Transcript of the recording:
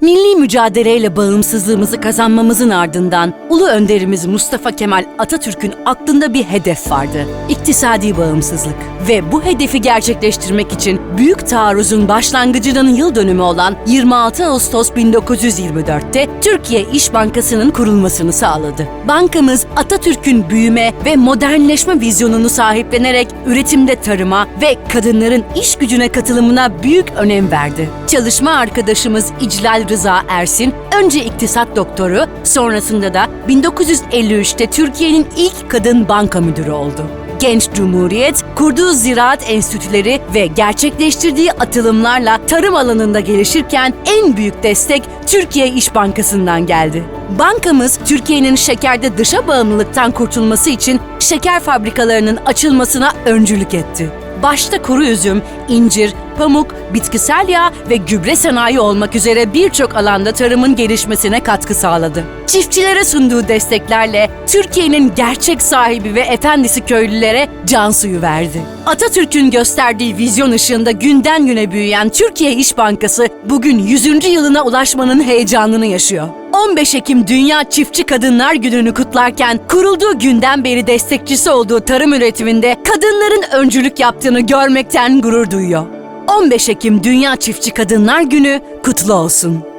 Milli mücadeleyle bağımsızlığımızı kazanmamızın ardından Ulu Önderimiz Mustafa Kemal Atatürk'ün aklında bir hedef vardı. İktisadi bağımsızlık. Ve bu hedefi gerçekleştirmek için büyük taarruzun başlangıcının yıl dönümü olan 26 Ağustos 1924'te Türkiye İş Bankası'nın kurulmasını sağladı. Bankamız Atatürk'ün büyüme ve modernleşme vizyonunu sahiplenerek üretimde tarıma ve kadınların iş gücüne katılımına büyük önem verdi. Çalışma arkadaşımız İclal Rıza Ersin önce iktisat doktoru, sonrasında da 1953'te Türkiye'nin ilk kadın banka müdürü oldu. Genç Cumhuriyet, kurduğu ziraat enstitüleri ve gerçekleştirdiği atılımlarla tarım alanında gelişirken en büyük destek Türkiye İş Bankası'ndan geldi. Bankamız Türkiye'nin şekerde dışa bağımlılıktan kurtulması için şeker fabrikalarının açılmasına öncülük etti başta kuru üzüm, incir, pamuk, bitkisel yağ ve gübre sanayi olmak üzere birçok alanda tarımın gelişmesine katkı sağladı. Çiftçilere sunduğu desteklerle Türkiye'nin gerçek sahibi ve efendisi köylülere can suyu verdi. Atatürk'ün gösterdiği vizyon ışığında günden güne büyüyen Türkiye İş Bankası bugün 100. yılına ulaşmanın heyecanını yaşıyor. 15 Ekim Dünya Çiftçi Kadınlar Günü'nü kutlarken kurulduğu günden beri destekçisi olduğu tarım üretiminde kadınların öncülük yaptığını görmekten gurur duyuyor. 15 Ekim Dünya Çiftçi Kadınlar Günü kutlu olsun.